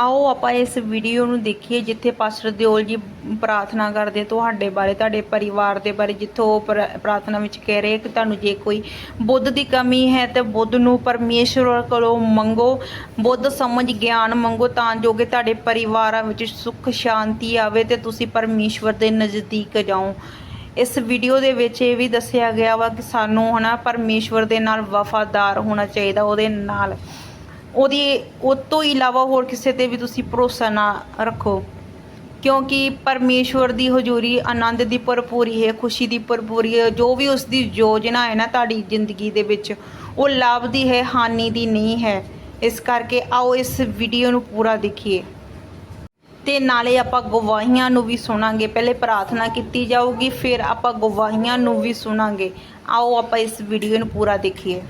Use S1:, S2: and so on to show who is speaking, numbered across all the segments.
S1: ਆਓ ਆਪਾਂ ਇਸ ਵੀਡੀਓ ਨੂੰ ਦੇਖੀਏ ਜਿੱਥੇ ਪਾਸਟਰ ਦਿਓਲ ਜੀ ਪ੍ਰਾਰਥਨਾ ਕਰਦੇ, ਤੁਹਾਡੇ ਬਾਰੇ, ਤੁਹਾਡੇ ਪਰਿਵਾਰ ਦੇ ਬਾਰੇ, ਜਿੱਥੋਂ ਉਹ ਪ੍ਰ- ਪ੍ਰਾਰਥਨਾ ਵਿੱਚ ਕਹਿ ਰਹੇ ਕਿ ਤੁਹਾਨੂੰ ਜੇ ਕੋਈ ਬੁੱਧ ਦੀ ਕਮੀ ਹੈ ਤੇ ਬੁੱਧ ਨੂੰ ਪਰਮੇਸ਼ਵਰ ਕੋਲੋਂ ਮੰਗੋ, ਬੁੱਧ ਸਮਝ ਗਿਆਨ ਮੰਗੋ ਤਾਂ ਜੋ ਕਿ ਤੁਹਾਡੇ ਪਰਿਵਾਰਾਂ ਵਿੱਚ ਸੁੱਖ ਸ਼ਾਂਤੀ ਆਵੇ ਤੇ ਤੁਸੀਂ ਪਰਮੇਸ਼ਵਰ ਦੇ ਨਜ਼ਦੀਕ ਜਾਓ। ਇਸ ਵੀਡੀਓ ਦੇ ਵਿੱਚ ਇਹ ਵੀ ਦੱਸਿਆ ਗਿਆ ਵਾ ਕਿ ਸਾਨੂੰ ਹਨਾ ਪਰਮੇਸ਼ਵਰ ਦੇ ਨਾਲ ਵਫਾਦਾਰ ਹੋਣਾ ਚਾਹੀਦਾ, ਉਹਦੇ ਨਾਲ। ਉਹਦੀ ਉਹ ਤੋਂ ਇਲਾਵਾ ਹੋਰ ਕਿਸੇ ਤੇ ਵੀ ਤੁਸੀਂ ਭਰੋਸਾ ਨਾ ਰੱਖੋ। ਕਿਉਂਕਿ ਪਰਮੇਸ਼ਵਰ ਦੀ ਹਜ਼ੂਰੀ ਆਨੰਦ ਦੀ ਭਰਪੂਰੀ ਹੈ, ਖੁਸ਼ੀ ਦੀ ਭਰਪੂਰੀ ਹੈ। ਜੋ ਵੀ ਉਸ ਦੀ ਯੋਜਨਾ ਹੈ ਨਾ ਤੁਹਾਡੀ ਜ਼ਿੰਦਗੀ ਦੇ ਵਿੱਚ, ਉਹ ਲਾਭ ਦੀ ਹੈ, ਹਾਨੀ ਦੀ ਨਹੀਂ ਹੈ। ਇਸ ਕਰਕੇ ਆਓ ਇਸ ਵੀਡੀਓ ਨੂੰ ਪੂਰਾ ਦੇਖੀਏ। ਤੇ ਨਾਲੇ ਆਪਾਂ ਗਵਾਹੀਆਂ ਨੂੰ ਵੀ ਸੁਣਾਂਗੇ। ਪਹਿਲੇ ਪ੍ਰਾਰਥਨਾ ਕੀਤੀ ਜਾਊਗੀ, ਫਿਰ ਆਪਾਂ ਗਵਾਹੀਆਂ ਨੂੰ ਵੀ ਸੁਣਾਂਗੇ। ਆਓ ਆਪਾਂ ਇਸ ਵੀਡੀਓ ਨੂੰ ਪੂਰਾ ਦੇਖੀਏ।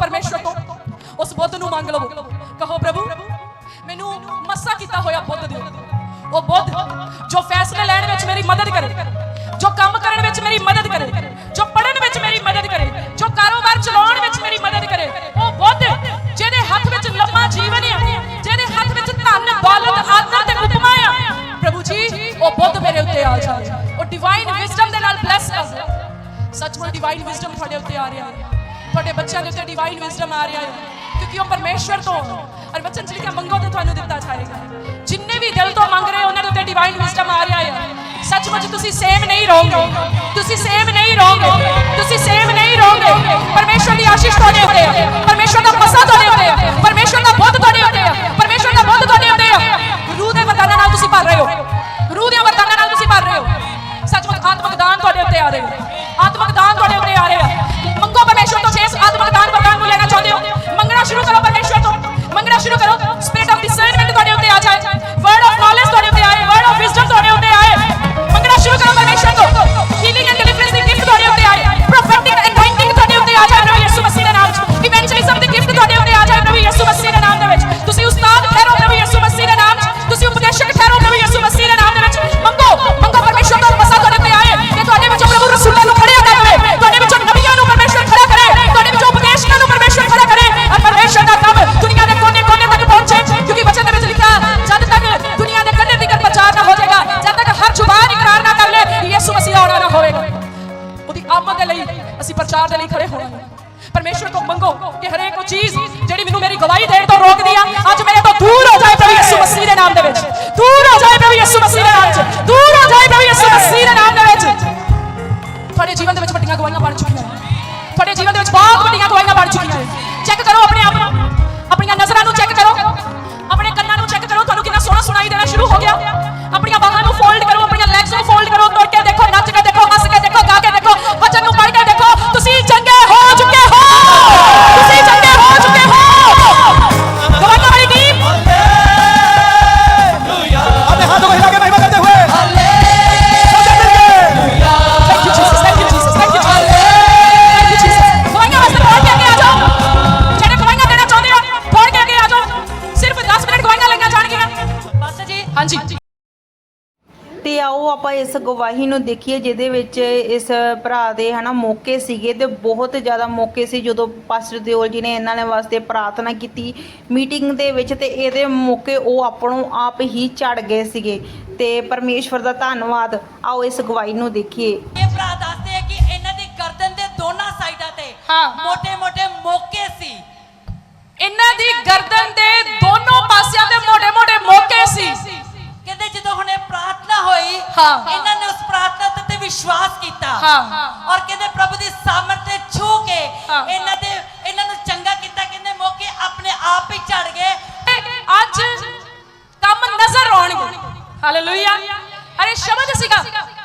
S2: ਪਰਮੇਸ਼ਰ ਮੰਗ ਲਵੋ। ਕਹੋ ਪ੍ਰਭੂ, ਮੈਨੂੰ ਮੱਸਾ ਕੀਤਾ ਹੋਇਆ ਬੁੱਧ ਦਿਓ। ਉਹ ਬੁੱਧ ਜੋ ਫੈਸਲੇ ਲੈਣ ਵਿੱਚ ਮੇਰੀ ਮਦਦ ਕਰੇ, ਜੋ ਕੰਮ ਕਰਨ ਵਿੱਚ ਮੇਰੀ ਮਦਦ ਕਰੇ, ਜੋ ਪੜਨ ਵਿੱਚ ਮੇਰੀ ਮਦਦ ਕਰੇ, ਜੋ ਕਾਰੋਬਾਰ ਚਲਾਉਣ ਵਿੱਚ ਮੇਰੀ ਮਦਦ ਕਰੇ, ਉਹ ਬੁੱਧ ਜਿਹਦੇ ਹੱਥ ਵਿੱਚ ਲੰਮਾ ਜੀਵਨ ਆ, ਜਿਹਦੇ ਹੱਥ ਵਿੱਚ ਧਨ, ਦੌਲਤ ਆਦਰ ਤੇ ਉਪਮਾ ਆ, ਪ੍ਰਭੂ ਜੀ, ਉਹ ਬੁੱਧ ਮੇਰੇ ਉੱਤੇ ਆ ਜਾਏ ਉਹ ਡਿਵਾਈਨ ਵਿਜ਼ਡਮ ਦੇ ਨਾਲ ਬਲੈਸ ਕਰ ਦੇ। ਸੱਚਮੁੱਚ ਡਿਵਾਈਨ ਵਿਜ਼ਡਮ ਤੁਹਾਡੇ ਉੱਤੇ ਆ ਰਿਹਾ। ਹੈ ਤੁਹਾਡੇ ਬੱਚਿਆਂ ਦੇ ਉੱਤੇ ਡਿਵਾਈਨ ਵਿਜ਼ਡਮ ਆ ਰਿਹਾ ਹੈ, ਕਿਉਂਕਿ ਉਹ ਪਰਮੇਸ਼ਵਰ ਤੋਂ ਔਰ ਵਚਨ ਚ ਲਿਖਿਆ ਮੰਗੋ ਤੇ ਤੁਹਾਨੂੰ ਦਿੱਤਾ ਜਾਏਗਾ। ਜਿੰਨੇ ਵੀ ਦਿਲ ਤੋਂ ਮੰਗ ਰਹੇ ਉਹਨਾਂ ਦੇ ਉੱਤੇ ਡਿਵਾਈਨ ਵਿਜ਼ਡਮ ਆ ਰਿਹਾ ਹੈ। ਸੱਚਮੁੱਚ ਤੁਸੀਂ ਸੇਮ ਨਹੀਂ ਰਹੋਗੇ। ਤੁਸੀਂ ਸੇਮ ਨਹੀਂ ਰਹੋਗੇ। ਤੁਸੀਂ ਸੇਮ ਨਹੀਂ ਰਹੋਗੇ। ਲਈ ਖੜੇ ਹੋਵਾਂਗੇ ਪਰਮੇਸ਼ਵਰ ਤੋਂ ਮੰਗੋ ਕਿ ਹਰੇਕ ਉਹ ਚੀਜ਼ ਜਿਹੜੀ ਮੈਨੂੰ ਮੇਰੀ ਗਵਾਹੀ ਦੇਣ ਤੋਂ ਰੋਕਦੀ ਆ, ਅੱਜ ਮੇਰੇ ਤੋਂ ਦੂਰ ਹੋ ਜਾਏ ਪ੍ਰਭੂ ਯਿਸੂ ਮਸੀਹ ਦੇ ਨਾਮ ਦੇ ਵਿੱਚ। ਦੂਰ ਹੋ ਜਾਏ ਪ੍ਰਭੂ ਯਿਸੂ ਮਸੀਹ ਦੇ ਨਾਮ 'ਚ ਦੂਰ ਹੋ ਜਾਏ ਪ੍ਰਭੂ ਯਿਸੂ ਮਸੀਹ ਦੇ ਨਾਮ ਦੇ ਵਿੱਚ। ਤੁਹਾਡੇ ਜੀਵਨ ਦੇ ਵਿੱਚ ਵੱਡੀਆਂ ਗਵਾਹੀਆਂ ਬਣ ਚੁੱਕੀਆਂ ਤੁਹਾਡੇ ਜੀਵਨ ਦੇ ਵਿੱਚ ਬਹੁਤ ਵੱਡੀਆਂ ਗਵਾਹੀਆਂ ਬਣ ਚੁੱਕੀਆਂ ਚੈੱਕ ਕਰੋ ਆਪਣੇ ਆਪ ਨੂੰ। ਆਪਣੀਆਂ ਨਜ਼ਰਾਂ ਨੂੰ ਚੈੱਕ
S1: ਇਸ ਗਵਾਹੀ ਨੂੰ ਦੇਖੀਏ ਜਿਹਦੇ ਵਿੱਚ ਇਸ ਭਰਾ ਦੇ ਹਨਾ ਮੌਕੇ ਸੀਗੇ ਤੇ ਬਹੁਤ ਜ਼ਿਆਦਾ ਮੌਕੇ ਸੀ ਜਦੋਂ ਪਾਸਟਰ ਦਿਓਲ ਜੀ ਨੇ ਇਹਨਾਂ ਨੇ ਵਾਸਤੇ ਪ੍ਰਾਰਥਨਾ ਕੀਤੀ। ਮੀਟਿੰਗ ਦੇ ਵਿੱਚ ਤੇ ਇਹਦੇ ਮੌਕੇ ਉਹ ਆਪਣੋਂ ਆਪ ਹੀ ਚੜ ਗਏ ਸੀਗੇ। ਤੇ ਪਰਮੇਸ਼ਵਰ ਦਾ ਧੰਨਵਾਦ। ਆਓ ਇਸ ਗਵਾਹੀ ਨੂੰ ਦੇਖੀਏ।
S3: ਇਹ ਭਰਾ ਦੱਸਦੇ ਕਿ ਇਹਨਾਂ ਦੀ ਗਰਦਨ ਦੇ ਦੋਨਾਂ ਸਾਈਡਾਂ ਤੇ
S2: ਮੋਟੇ
S3: ਮੋਟੇ ਮੌਕੇ ਸੀ।
S2: ਇਹਨਾਂ ਦੀ ਗਰਦਨ ਦੇ ਅਰੇ ਸ਼ਬਦ ਸੀਗਾ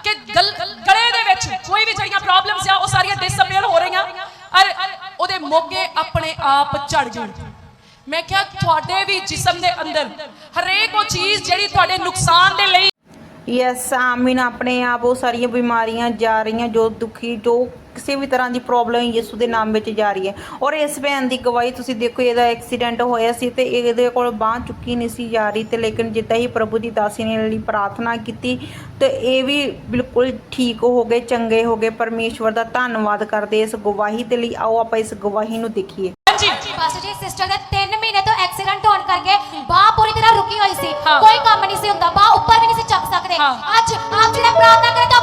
S2: ਕਿ ਗਲੇ ਦੇ ਵਿੱਚ ਕੋਈ ਵੀ ਜਿਹੜੀਆਂ ਪ੍ਰੋਬਲਮਸ ਆ, ਉਹ ਸਾਰੀਆਂ ਡਿਸਅਪੀਅਰ ਹੋ ਰਹੀਆਂ। ਅਰ ਉਹਦੇ ਮੋਗੇ ਆਪਣੇ ਆਪ ਝੜ ਗਏ। ਮੈਂ ਕਿਹਾ, ਤੁਹਾਡੇ ਵੀ ਜਿਸਮ ਦੇ ਅੰਦਰ ਹਰੇਕ ਉਹ ਚੀਜ਼ ਜਿਹੜੀ ਤੁਹਾਡੇ ਨੁਕਸਾਨ ਦੇ ਲਈ
S1: ਯੈਸ ਆਮੀਨ ਆਪਣੇ ਆਪ ਉਹ ਸਾਰੀਆਂ ਬਿਮਾਰੀਆਂ ਜਾ ਰਹੀਆਂ ਜੋ ਦੁਖੀ, ਜੋ ਕਿਸੇ ਵੀ ਤਰ੍ਹਾਂ ਦੀ ਪ੍ਰੋਬਲਮ ਯਿਸੂ ਦੇ ਨਾਮ ਵਿੱਚ ਜਾ ਰਹੀ ਹੈ। ਔਰ ਇਸ ਭੈਣ ਦੀ ਗਵਾਹੀ ਤੁਸੀਂ ਦੇਖੋ ਇਹਦਾ ਐਕਸੀਡੈਂਟ ਹੋਇਆ ਸੀ ਤੇ ਇਹਦੇ ਕੋਲ ਬਾਹ ਚੁੱਕੀ ਨਹੀਂ ਸੀ ਜਾ ਰਹੀ ਤੇ ਲੇਕਿਨ ਜਿੱਦਾਂ ਹੀ ਪ੍ਰਭੂ ਦੀ ਦਾਸੀ ਨੇ ਲਈ ਪ੍ਰਾਰਥਨਾ ਕੀਤੀ ਤੇ ਇਹ ਵੀ ਬਿਲਕੁਲ ਠੀਕ ਹੋ ਗਏ ਚੰਗੇ ਹੋ ਗਏ। ਪਰਮੇਸ਼ਵਰ ਦਾ ਧੰਨਵਾਦ ਕਰਦੇ ਇਸ ਗਵਾਹੀ ਦੇ ਲਈ। ਆਓ ਆਪਾਂ ਇਸ ਗਵਾਹੀ ਨੂੰ ਦੇਖੀਏ।
S4: ਮਹੀਨੇ ਤੋਂ ਕੋਈ ਕੰਮ ਨਹੀਂ ਸੀ ਹੁੰਦਾ ਬਾਹ ਉੱਪਰ ਵੀ ਨਹੀਂ ਸੀ ਚੱਕ
S2: ਸਕਦੇ।
S4: ਅੱਜ ਆਪ ਜਿਹੜਾ ਪ੍ਰਾਰਥਨਾ ਕਰਦੇ ਤਾਂ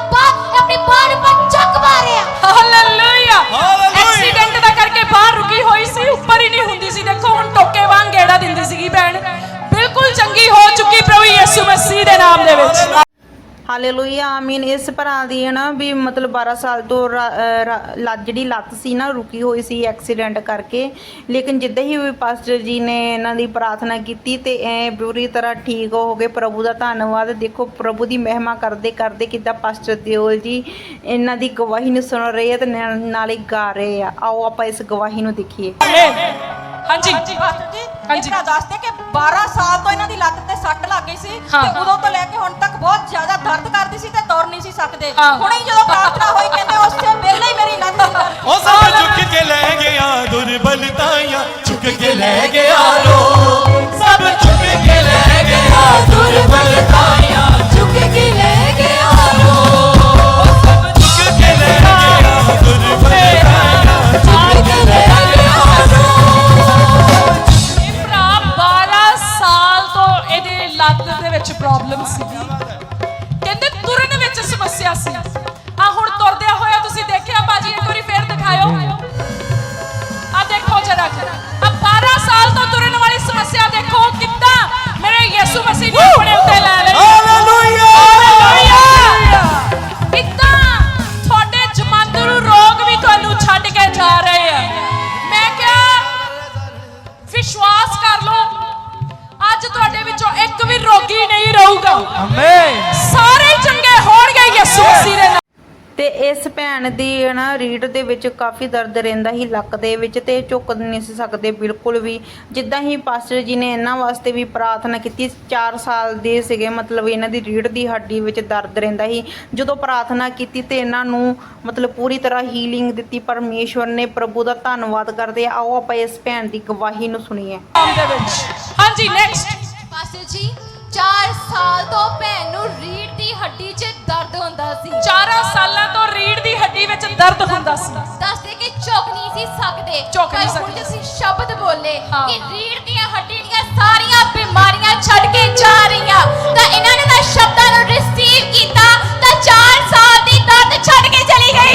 S2: ਸੀ ਨਹੀਂ ਹੁੰਦੀ ਸੀ। ਦੇਖੋ, ਹੁਣ ਟੋਕੇ ਵਾਂਗ ਗੇੜਾ ਦਿੰਦੀ ਸੀਗੀ ਭੈਣ। ਬਿਲਕੁਲ ਚੰਗੀ ਹੋ ਚੁੱਕੀ ਪ੍ਰਭੂ ਯਿਸੂ ਮਸੀਹ ਦੇ ਨਾਮ ਦੇ ਵਿੱਚ।
S1: ਹਾਲੇਲੂਇਆ ਆਮੀਨ ਇਸ ਭਰਾ ਦੀ ਹੈ ਨਾ ਵੀ ਮਤਲਬ 12 ਸਾਲ ਤੋਂ ਰਾ- ਜਿਹੜੀ ਲੱਤ ਸੀ ਨਾ, ਰੁਕੀ ਹੋਈ ਸੀ ਐਕਸੀਡੈਂਟ ਕਰਕੇ। ਲੇਕਿਨ ਜਿੱਦਾਂ ਹੀ ਵੀ ਪਾਸਟਰ ਜੀ ਨੇ ਇਹਨਾਂ ਦੀ ਪ੍ਰਾਰਥਨਾ ਕੀਤੀ ਤੇ ਐ ਪੂਰੀ ਤਰ੍ਹਾਂ ਠੀਕ ਹੋ ਗਏ, ਪ੍ਰਭੂ ਦਾ ਧੰਨਵਾਦ। ਦੇਖੋ, ਪ੍ਰਭੂ ਦੀ ਮਹਿਮਾ ਕਰਦੇ ਕਰਦੇ ਕਿੱਦਾਂ ਪਾਸਟਰ ਦਿਓਲ ਜੀ ਇਹਨਾਂ ਦੀ ਗਵਾਹੀ ਨੂੰ ਸੁਣ ਰਹੇ ਆ ਤੇ ਨਾਲ- ਨਾਲੇ ਗਾ ਰਹੇ ਆ। ਆਓ ਆਪਾਂ ਇਸ ਗਵਾਹੀ ਨੂੰ ਦੇਖੀਏ।
S2: ਹਾਂਜੀ ਹਾਂਜੀ।
S5: ਇਹ ਤਾਂ ਦੱਸਦੇ ਕਿ 12 ਸਾਲ ਤੋਂ ਇਹਨਾਂ ਦੀ ਲੱਤ ਤੇ ਸੱਟ ਲੱਗ ਗਈ ਸੀ। ਤੇ ਉਦੋਂ ਤੋਂ ਲੈ ਕੇ ਹੁਣ ਤੱਕ ਬਹੁਤ ਜ਼ਿਆਦਾ ਦਰਦ ਕਰਦੀ ਸੀ ਤੇ ਤੁਰ ਨਹੀਂ ਸੀ ਸਕਦੇ। ਹੁਣੇ ਜਦੋਂ ਪ੍ਰਾਰਥਨਾ ਹੋਈ ਕਹਿੰਦੇ ਉਸੇ ਵੇਲੇ ਹੀ ਮੇਰੀ ਲੱਤ ਦੀ ਦਰਦ
S6: ਉਹ ਸਭ ਝੁਕ ਕੇ ਲੈ ਗਿਆ ਦੁਰਬਲਤਾਈਆਂ ਝੁਕ ਕੇ ਲੈ ਗਿਆ
S2: ਰਹੂਗਾ
S6: ਆਮੇਨ
S2: ਸਾਰੇ ਚੰਗੇ ਹੋਣਗੇ ਯਿਸੂ ਮਸੀਹ ਦੇ ਨਾਮ
S1: ਤੇ ਇਸ ਭੈਣ ਦੀ ਨਾ ਰੀੜ ਦੇ ਵਿੱਚ ਕਾਫੀ ਦਰਦ ਰਹਿੰਦਾ ਸੀ ਲੱਕ ਦੇ ਵਿੱਚ ਤੇ ਝੁਕ ਨਹੀਂ ਸੀ ਸਕਦੇ ਬਿਲਕੁਲ ਵੀ। ਜਿੱਦਾਂ ਹੀ ਪਾਸਟਰ ਜੀ ਨੇ ਇਹਨਾਂ ਵਾਸਤੇ ਵੀ ਪ੍ਰਾਰਥਨਾ ਕੀਤੀ 4 ਸਾਲ ਦੇ ਸੀਗੇ ਮਤਲਬ ਇਹਨਾਂ ਦੀ ਰੀੜ ਦੀ ਹੱਡੀ ਵਿੱਚ ਦਰਦ ਰਹਿੰਦਾ ਸੀ। ਜਦੋਂ ਪ੍ਰਾਰਥਨਾ ਕੀਤੀ ਤੇ ਇਹਨਾਂ ਨੂੰ ਮਤਲਬ ਪੂਰੀ ਤਰ੍ਹਾਂ ਹੀਲਿੰਗ ਦਿੱਤੀ ਪਰਮੇਸ਼ਵਰ ਨੇ ਪ੍ਰਭੂ ਦਾ ਧੰਨਵਾਦ ਕਰਦੇ ਆਓ ਆਪਾਂ ਇਸ ਭੈਣ ਦੀ ਗਵਾਹੀ ਨੂੰ ਸੁਣੀਏ।
S2: ਹਾਂਜੀ ਨੈਕਸਟ
S4: 4 ਸਾਲ ਤੋਂ ਭੈਣ ਨੂੰ ਰੀੜ ਦੀ ਹੱਡੀ 'ਚ ਦਰਦ ਹੁੰਦਾ ਸੀ।
S2: 4 ਸਾਲਾਂ ਤੋਂ ਰੀੜ ਦੀ ਹੱਡੀ ਵਿੱਚ ਦਰਦ ਹੁੰਦਾ ਸੀ।
S4: ਦੱਸਦੇ ਕਿ ਝੁਕ ਨਹੀਂ ਸੀ ਸਕਦੇ
S2: ਝੁਕ ਨਹੀਂ
S4: ਪਰ
S2: ਸਕਦੇ।
S4: ਤੁਸੀਂ ਸ਼ਬਦ ਬੋਲੇ। ਕਿ ਰੀੜ ਦੀਆਂ ਹੱਡੀ ਦੀਆਂ ਸਾਰੀਆਂ ਬਿਮਾਰੀਆਂ ਛੱਡ ਕੇ ਜਾ ਰਹੀਆਂ। ਤਾਂ ਇਹਨਾਂ ਨੇ ਤਾਂ ਸ਼ਬਦਾਂ ਨੂੰ ਰਿਸੀਵ ਕੀਤਾ ਤਾਂ 4 ਸਾਲ ਦੀ ਦਰਦ ਛੱਡ ਕੇ ਚਲੀ ਗਈ।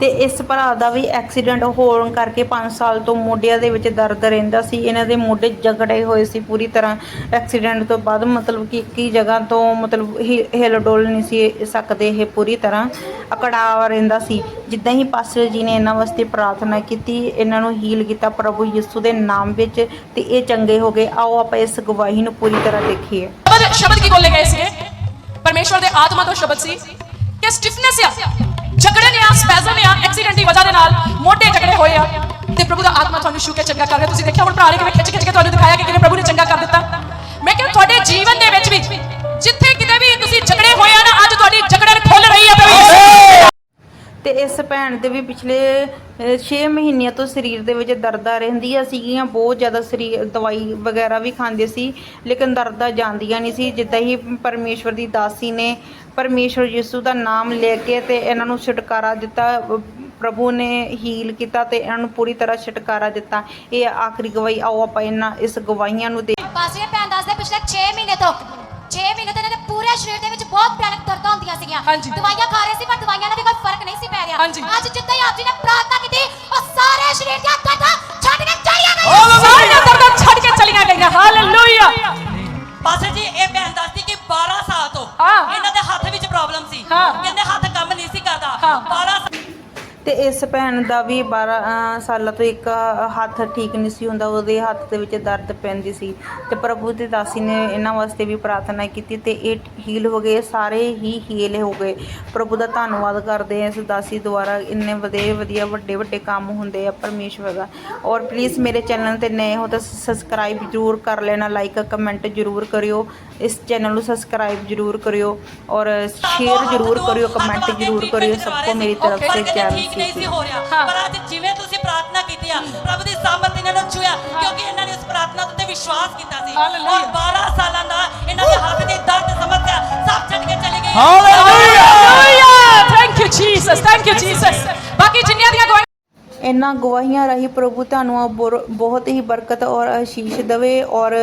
S2: ਤੇ
S1: ਇਸ ਭਰਾ ਦਾ ਵੀ ਐਕਸੀਡੈਂਟ ਹੋਣ ਕਰਕੇ 5 ਸਾਲ ਤੋਂ ਮੋਢਿਆਂ ਦੇ ਵਿੱਚ ਦਰਦ ਰਹਿੰਦਾ ਸੀ। ਇਹਨਾਂ ਦੇ ਮੋਢੇ ਜਕੜੇ ਹੋਏ ਸੀ ਪੂਰੀ ਤਰ੍ਹਾਂ। ਐਕਸੀਡੈਂਟ ਤੋਂ ਬਾਅਦ ਮਤਲਬ ਕਿ ਕੀ ਜਗ੍ਹਾ ਤੋਂ ਮਤਲਬ ਹਿਲ ਡੋਲ ਨਹੀਂ ਸੀ ਸਕਦੇ, ਇਹ ਪੂਰੀ ਤਰ੍ਹਾਂ ਅਕੜਾਵਾ ਰਹਿੰਦਾ ਸੀ। ਜਿੱਦਾਂ ਹੀ ਪਾਸਟਰ ਜੀ ਨੇ ਇਹਨਾਂ ਵਾਸਤੇ ਪ੍ਰਾਰਥਨਾ ਕੀਤੀ, ਇਹਨਾਂ ਨੂੰ ਹੀਲ ਕੀਤਾ ਪ੍ਰਭੂ ਯਿਸੂ ਦੇ ਨਾਮ ਵਿੱਚ ਤੇ ਇਹ ਚੰਗੇ ਹੋ ਗਏ। ਆਓ ਆਪਾਂ ਇਸ ਗਵਾਹੀ ਨੂੰ ਪੂਰੀ ਤਰ੍ਹਾਂ ਦੇਖੀਏ।
S2: ਸ਼ਬਦ ਕੀ ਬੋਲੇ ਗਏ ਸੀਗੇ? ਪਰਮੇਸ਼ਵਰ ਦੇ ਆਤਮਾ ਤੋਂ ਸ਼ਬਦ ਸੀ? ਕਿ ਸਟਿਫਨੈਸ ਆ? ਝਗੜੇ ਨੇ ਆ, ਸਪੈਜ਼ਮ ਆ ਐਕਸੀਡੈਂਟ ਦੀ ਵਜ੍ਹਾ ਦੇ ਨਾਲ ਮੋਢੇ ਝਗੜੇ ਹੋਏ ਆ। ਤੇ ਪ੍ਰਭੂ ਦਾ ਆਤਮਾ ਤੁਹਾਨੂੰ ਛੂ ਕੇ ਚੰਗਾ ਕਰ ਰਿਹਾ। ਤੁਸੀਂ ਦੇਖਿਆ ਹੁਣ ਭਰਾ ਨੇ ਕਿਵੇਂ ਖਿੱਚ ਖਿੱਚ ਕੇ ਤੁਹਾਨੂੰ ਦਿਖਾਇਆ ਕਿ ਕਿਵੇਂ ਪ੍ਰਭੂ ਨੇ ਚੰਗਾ ਕਰ ਦਿੱਤਾ। ਮੈਂ ਕਿਹਾ ਤੁਹਾਡੇ ਜੀਵਨ ਦੇ ਵਿੱਚ ਵੀ ਜਿੱਥੇ ਕਿਤੇ ਵੀ ਤੁਸੀਂ ਝਗੜੇ ਹੋਏ ਆ ਨਾ, ਅੱਜ ਤੁਹਾਡੀ ਝਗੜਨ ਖੁੱਲ ਰਹੀ ਆ ਪ੍ਰਭੂ।
S1: ਤੇ ਇਸ ਭੈਣ ਦੇ ਵੀ ਪਿਛਲੇ 6 ਮਹੀਨਿਆਂ ਤੋਂ ਸਰੀਰ ਦੇ ਵਿੱਚ ਦਰਦਾਂ ਰਹਿੰਦੀਆਂ ਸੀਗੀਆਂ। ਬਹੁਤ ਜ਼ਿਆਦਾ ਸਰੀਰ, ਦਵਾਈ ਵਗੈਰਾ ਵੀ ਖਾਂਦੇ ਸੀ, ਲੇਕਿਨ ਦਰਦਾਂ ਜਾਂਦੀਆਂ ਨਹੀਂ ਸੀ। ਜਿੱਦਾਂ ਹੀ ਪਰਮੇਸ਼ਵਰ ਦੀ ਦਾਸੀ ਨੇ ਪਰਮੇਸ਼ਵਰ ਯਿਸੂ ਦਾ ਨਾਮ ਲੈ ਕੇ ਤੇ ਇਹਨਾਂ ਨੂੰ ਛੁਟਕਾਰਾ ਦਿੱਤਾ। ਪ੍ਰਭੂ ਨੇ ਹੀਲ ਕੀਤਾ ਤੇ ਇਹਨਾਂ ਨੂੰ ਪੂਰੀ ਤਰ੍ਹਾਂ ਛੁਟਕਾਰਾ ਦਿੱਤਾ। ਇਹ ਆਖਰੀ ਗਵਾਹੀ ਆਓ ਆਪਾਂ ਇਹਨਾਂ ਇਸ ਗਵਾਹੀਆਂ ਨੂੰ ਦੇ
S4: ਪਾਸਟਰ ਭੈਣ ਦੱਸਦੇ ਪਿਛਲੇ 6 ਮਹੀਨੇ ਤੋਂ। 6 ਮਹੀਨੇ ਤੋਂ ਇਹਨਾਂ ਦੇ ਪੂਰੇ ਸਰੀਰ ਦੇ ਵਿੱਚ ਬਹੁਤ ਭਿਆਨਕ ਦਰਦਾਂ ਹੁੰਦੀਆਂ ਸੀਗੀਆਂ। ਦਵਾਈਆਂ ਖਾ ਰਹੇ ਸੀ ਪਰ ਦਵਾਈਆਂ ਨਾਲ ਵੀ ਕੋਈ ਫ਼ਰਕ ਨਹੀਂ ਸੀ ਪੈ ਰਿਹਾ। ਅੱਜ ਜਿੱਦਾਂ ਹੀ ਆਪ ਜੀ ਨੇ ਪ੍ਰਾਰਥਨਾ ਕੀਤੀ
S1: ਇਸ ਭੈਣ ਦਾ ਵੀ 12 ਅਹ, ਸਾਲਾਂ ਤੋਂ ਇੱਕ ਹੱਥ ਠੀਕ ਨਹੀਂ ਸੀ ਹੁੰਦਾ ਉਹਦੇ ਹੱਥ ਦੇ ਵਿੱਚ ਦਰਦ ਪੈਂਦੀ ਸੀ ਤੇ ਪ੍ਰਭੂ ਦੀ ਦਾਸੀ ਨੇ ਇਹਨਾਂ ਵਾਸਤੇ ਵੀ ਪ੍ਰਾਰਥਨਾ ਕੀਤੀ ਤੇ ਇਹ ਹੀਲ ਹੋ ਗਏ ਸਾਰੇ ਹੀ ਹੀਲ ਹੋ ਗਏ। ਪ੍ਰਭੂ ਦਾ ਧੰਨਵਾਦ ਕਰਦੇ ਆ ਇਸ ਦਾਸੀ ਦੁਆਰਾ ਇੰਨੇ ਵਧੀਆ ਵਧੀਆ ਵੱਡੇ ਵੱਡੇ ਕੰਮ ਹੁੰਦੇ ਆ ਪਰਮੇਸ਼ਵਰ ਦਾ। ਔਰ ਪਲੀਜ਼ ਮੇਰੇ ਚੈਨਲ ਤੇ ਨਏ ਹੋ ਤਾਂ ਸਬਸਕ੍ਰਾਈਬ ਜ਼ਰੂਰ ਕਰ ਲੈਣਾ ਲਾਈਕ ਕਮੈਂਟ ਜ਼ਰੂਰ ਕਰਿਓ ਇਸ ਚੈਨਲ ਨੂੰ ਸਬਸਕ੍ਰਾਈਬ ਜ਼ਰੂਰ ਕਰਿਓ ਔਰ ਸ਼ੇਅਰ ਜ਼ਰੂਰ ਕਰਿਓ ਕਮੈਂਟ ਜ਼ਰੂਰ ਕਰਿਓ ਸਭ ਕੋ ਮੇਰੀ ਤਰਫ ਸੇ ਜੈ
S3: ਠੀਕ ਠੀਕ ਨਹੀਂ ਸੀ ਹੋ ਰਿਹਾ। ਪਰ ਅੱਜ ਜਿਵੇਂ ਤੁਸੀਂ ਪ੍ਰਾਰਥਨਾ ਕੀਤੀ ਆ ਪ੍ਰਭੂ ਦੀ ਸਾਮਰਥ ਇਹਨਾਂ ਨੂੰ ਛੂਇਆ ਕਿਉਂਕਿ ਇਹਨਾਂ ਨੇ ਉਸ ਪ੍ਰਾਰਥਨਾ ਉੱਤੇ ਵਿਸ਼ਵਾਸ ਕੀਤਾ ਸੀ। ਔਰ 12 ਸਾਲਾਂ ਦਾ ਇਹਨਾਂ ਦੇ ਹੱਥ ਦੀ ਦਰਦ ਸਮੱਸਿਆ ਸਭ ਛੱਡ ਕੇ ਚਲੇ ਗਏ
S2: hallelujah thank you Jesus thank you Jesus ਬਾਕੀ ਜਿੰਨੀਆਂ ਦੀਆਂ ਗਵਾਹੀਆਂ
S1: ਇਹਨਾਂ ਗਵਾਹੀਆਂ ਰਾਹੀਂ ਪ੍ਰਭੂ ਤੁਹਾਨੂੰ ਬਹੁਤ ਹੀ ਬਰਕਤ ਔਰ ਆਸ਼ੀਸ਼ ਦੇਵੇ ਔਰ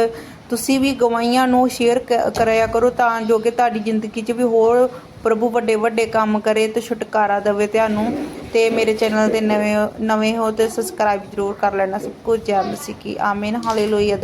S1: ਤੁਸੀਂ ਵੀ ਗਵਾਹੀਆਂ ਨੂੰ ਸ਼ੇਅਰ ਕਰਿਆ ਕਰੋ ਤਾਂ ਜੋ ਕਿ ਤੁਹਾਡੀ ਜ਼ਿੰਦਗੀ 'ਚ ਵੀ ਹੋਰ ਪ੍ਰਭੂ ਵੱਡੇ ਵੱਡੇ ਕੰਮ ਕਰੇ ਤੇ ਛੁਟਕਾਰਾ ਦੇਵੇ ਤੁਹਾਨੂੰ ਤੇ ਮੇਰੇ ਚੈਨਲ ਤੇ ਨਵੇਂ ਨਵੇਂ ਹੋ ਤੇ ਸਬਸਕ੍ਰਾਈਬ ਜ਼ਰੂਰ ਕਰ ਲੈਣਾ। ਸਭ ਕੁਝ ਜੈ ਮਸੀਹ ਕੀ। ਆਮੀਨ। ਹਾਲੇਲੂਇਆ